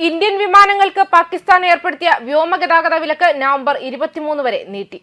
Indian വിമാനങ്ങൾക്ക് പാകിസ്ഥാൻ ഏർപ്പെടുത്തിയ വ്യോമഗതാഗത വിലക്ക് നവംബർ ഇരുപത്തിമൂന്ന് വരെ നീട്ടി.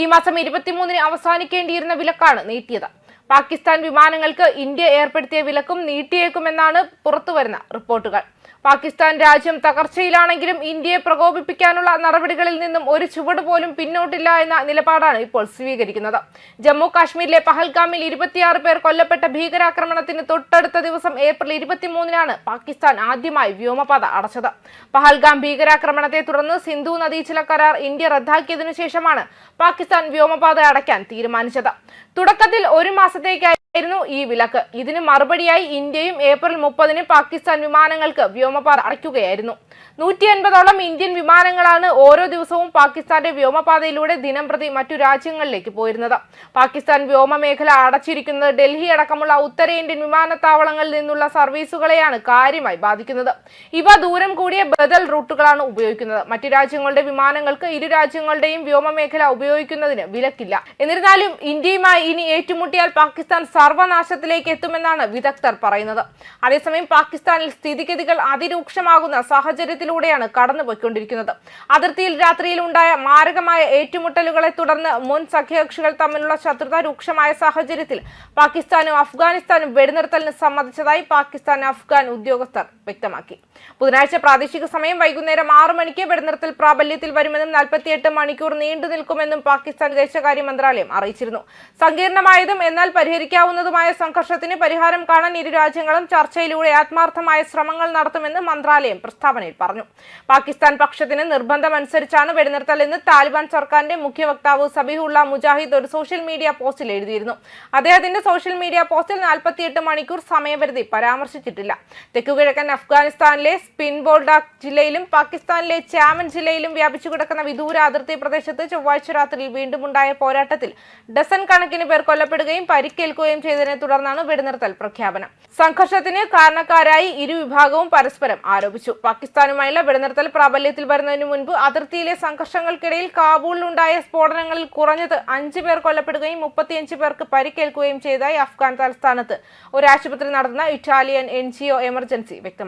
ഈ മാസം ഇരുപത്തിമൂന്നിന് അവസാനിക്കേണ്ടിയിരുന്ന വിലക്കാണ് നീട്ടിയത്. പാകിസ്ഥാൻ വിമാനങ്ങൾക്ക് ഇന്ത്യ ഏർപ്പെടുത്തിയ വിലക്കും നീട്ടിയേക്കുമെന്നാണ് പുറത്തുവരുന്ന റിപ്പോർട്ടുകൾ. പാകിസ്ഥാൻ രാജ്യം തകർച്ചയിലാണെങ്കിലും ഇന്ത്യയെ പ്രകോപിപ്പിക്കാനുള്ള നടപടികളിൽ നിന്നും ഒരു ചുവട് പോലും പിന്നോട്ടില്ല എന്ന നിലപാടാണ് ഇപ്പോൾ സ്വീകരിക്കുന്നത്. ജമ്മു കാശ്മീരിലെ പഹൽഗാമിൽ ഇരുപത്തിയാറ് പേർ കൊല്ലപ്പെട്ട ഭീകരാക്രമണത്തിന് തൊട്ടടുത്ത ദിവസം ഏപ്രിൽ ഇരുപത്തിമൂന്നിനാണ് പാകിസ്ഥാൻ ആദ്യമായി വ്യോമപാത അടച്ചത്. പഹൽഗാം ഭീകരാക്രമണത്തെ തുടർന്ന് സിന്ധു നദീജല കരാർ ഇന്ത്യ റദ്ദാക്കിയതിനു ശേഷമാണ് പാകിസ്ഥാൻ വ്യോമപാത അടയ്ക്കാൻ തീരുമാനിച്ചത്. തുടക്കത്തിൽ ഒരു മാസത്തേക്കായിരുന്നു ഈ വിലക്ക്. ഇതിന് മറുപടിയായി ഇന്ത്യയും ഏപ്രിൽ മുപ്പതിന് പാകിസ്ഥാൻ വിമാനങ്ങൾക്ക് വ്യോമപാത അടയ്ക്കുകയായിരുന്നു. നൂറ്റി അൻപതോളം ഇന്ത്യൻ വിമാനങ്ങളാണ് ഓരോ ദിവസവും പാകിസ്ഥാന്റെ വ്യോമപാതയിലൂടെ ദിനംപ്രതി മറ്റു രാജ്യങ്ങളിലേക്ക് പോയിരുന്നത്. പാകിസ്ഥാൻ വ്യോമമേഖല അടച്ചിരിക്കുന്നത് ഡൽഹി അടക്കമുള്ള ഉത്തരേന്ത്യൻ വിമാനത്താവളങ്ങളിൽ നിന്നുള്ള സർവീസുകളെയാണ് കാര്യമായി ബാധിക്കുന്നത്. ഇവ ദൂരം കൂടിയ ബദൽ റൂട്ടുകളാണ് ഉപയോഗിക്കുന്നത്. മറ്റു രാജ്യങ്ങളുടെ വിമാനങ്ങൾക്ക് ഇരു രാജ്യങ്ങളുടെയും വ്യോമമേഖല ഉപയോഗിക്കുന്നതിന് വിലക്കില്ല. എന്നിരുന്നാലും ഇന്ത്യയുമായി ഇനി ഏറ്റുമുട്ടിയാൽ പാകിസ്ഥാൻ സർവനാശത്തിലേക്ക് എത്തുമെന്നാണ് വിദഗ്ധർ പറയുന്നത്. അതേസമയം പാകിസ്ഥാനിൽ സ്ഥിതിഗതികൾ അതിരൂക്ഷമാകുന്ന സാഹചര്യത്തിലൂടെയാണ് കടന്നുപോയിക്കൊണ്ടിരിക്കുന്നത്. അതിർത്തിയിൽ രാത്രിയിൽ ഉണ്ടായ മാരകമായ ഏറ്റുമുട്ടലുകളെ തുടർന്ന് മുൻ സഖ്യകക്ഷികൾ തമ്മിലുള്ള ശത്രുത രൂക്ഷമായ സാഹചര്യത്തിൽ പാകിസ്ഥാനും അഫ്ഗാനിസ്ഥാനും വെടിനിർത്തലിന് സമ്മതിച്ചതായി പാകിസ്ഥാൻ അഫ്ഗാൻ ഉദ്യോഗസ്ഥർ വ്യക്തമാക്കി. ബുധനാഴ്ച പ്രാദേശിക സമയം വൈകുന്നേരം ആറു മണിക്ക് വെടിനിർത്തൽ പ്രാബല്യത്തിൽ വരുമെന്നും നാൽപ്പത്തിയെട്ട് മണിക്കൂർ നീണ്ടു നിൽക്കുമെന്നും പാകിസ്ഥാൻ വിദേശകാര്യ മന്ത്രാലയം അറിയിച്ചിരുന്നു. സങ്കീർണമായതും എന്നാൽ പരിഹരിക്കാവുന്നതുമായ സംഘർഷത്തിന് പരിഹാരം കാണാൻ ഇരു രാജ്യങ്ങളും ചർച്ചയിലൂടെ ആത്മാർത്ഥമായ ശ്രമങ്ങൾ നടത്തുമെന്ന് മന്ത്രാലയം പ്രസ്താവനയിൽ പറഞ്ഞു. പാകിസ്ഥാൻ പക്ഷത്തിന് നിർബന്ധമനുസരിച്ചാണ് വെടിനിർത്തൽ എന്ന് താലിബാൻ സർക്കാരിന്റെ മുഖ്യ വക്താവ് സബിഹുള്ള മുജാഹിദ് ഒരു സോഷ്യൽ മീഡിയ പോസ്റ്റിൽ എഴുതിയിരുന്നു. അദ്ദേഹത്തിന്റെ സോഷ്യൽ മീഡിയ പോസ്റ്റിൽ നാൽപ്പത്തിയെട്ട് മണിക്കൂർ സമയപരിധി പരാമർശിച്ചിട്ടില്ല. തെക്കുകിഴക്കൻ അഫ്ഗാനിസ്ഥാനിലെ സ്പിൻബോൾഡാക് ജില്ലയിലും പാകിസ്ഥാനിലെ ചാമൻ ജില്ലയിലും വ്യാപിച്ചു കിടക്കുന്ന വിദൂര അതിർത്തി പ്രദേശത്ത് ചൊവ്വാഴ്ച രാത്രിയിൽ വീണ്ടുമുണ്ടായ പോരാട്ടത്തിൽ ഡസൻ കണക്കിന് പേർ കൊല്ലപ്പെടുകയും പരിക്കേൽക്കുകയും ചെയ്തതിനെ തുടർന്നാണ് വെടിനിർത്തൽ പ്രഖ്യാപനം. സംഘർഷത്തിന് കാരണക്കാരായി ഇരു വിഭാഗവും പരസ്പരം ആരോപിച്ചു. പാകിസ്ഥാനുമായുള്ള വെടിനിർത്തൽ പ്രാബല്യത്തിൽ വരുന്നതിന് മുൻപ് അതിർത്തിയിലെ സംഘർഷങ്ങൾക്കിടയിൽ കാബൂളിലുണ്ടായ സ്ഫോടനങ്ങളിൽ കുറഞ്ഞത് അഞ്ചു പേർ കൊല്ലപ്പെടുകയും മുപ്പത്തിയഞ്ച് പേർക്ക് പരിക്കേൽക്കുകയും ചെയ്തതായി അഫ്ഗാൻ തലസ്ഥാനത്ത് ഒരു ആശുപത്രി നടത്തുന്ന ഇറ്റാലിയൻ എൻ എമർജൻസി വ്യക്തമാക്കി.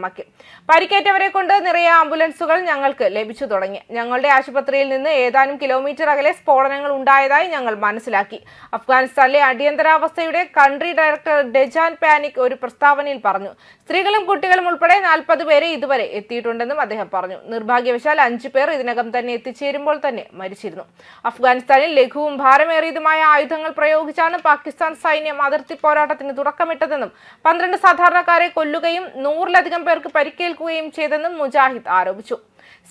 പരിക്കേറ്റവരെ കൊണ്ട് നിറയെ ആംബുലൻസുകൾ ഞങ്ങൾക്ക് ലഭിച്ചു തുടങ്ങി. ഞങ്ങളുടെ ആശുപത്രിയിൽ നിന്ന് ഏതാനും കിലോമീറ്റർ അകലെ സ്ഫോടനങ്ങൾ ഉണ്ടായതായി ഞങ്ങൾ മനസ്സിലാക്കി. അഫ്ഗാനിസ്ഥാനിലെ അടിയന്തരാവസ്ഥയുടെ കൺട്രി ഡയറക്ടർ ഡെജാൻ പാനിക് ഒരു പ്രസ്താവനയിൽ പറഞ്ഞു. സ്ത്രീകളും കുട്ടികളും ഉൾപ്പെടെ നാൽപ്പത് പേരെ ഇതുവരെ എത്തിയിട്ടുണ്ടെന്നും അദ്ദേഹം പറഞ്ഞു. നിർഭാഗ്യവശാൽ അഞ്ചു പേർ ഇതിനകം തന്നെ എത്തിച്ചേരുമ്പോൾ തന്നെ മരിച്ചിരുന്നു. അഫ്ഗാനിസ്ഥാനിൽ ലഘുവും ഭാരമേറിയതുമായ ആയുധങ്ങൾ പ്രയോഗിച്ചാണ് പാകിസ്ഥാൻ സൈന്യം അതിർത്തി പോരാട്ടത്തിന് തുടക്കമിട്ടതെന്നും പന്ത്രണ്ട് സാധാരണക്കാരെ കൊല്ലുകയും നൂറിലധികം പേർക്ക് പരിക്കേൽക്കുകയും ചെയ്തെന്നും മുജാഹിദ് ആരോപിച്ചു.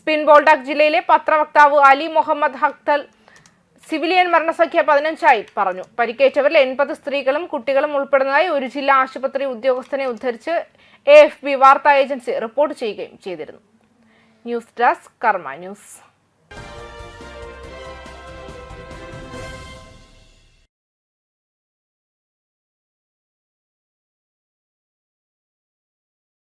സ്പിൻ ബോൾഡാക് ജില്ലയിലെ പത്രവക്താവ് അലി മുഹമ്മദ് ഹക്തൽ സിവിലിയൻ മരണസംഖ്യ പതിനഞ്ചായി പറഞ്ഞു. പരിക്കേറ്റവരിൽ എൺപത് സ്ത്രീകളും കുട്ടികളും ഉൾപ്പെടുന്നതായി ഒരു ജില്ലാ ആശുപത്രി ഉദ്യോഗസ്ഥനെ ഉദ്ധരിച്ച് എ എഫ് ബി വാർത്താ ഏജൻസി റിപ്പോർട്ട് ചെയ്യുകയും ചെയ്തിരുന്നു. News desk Karma news.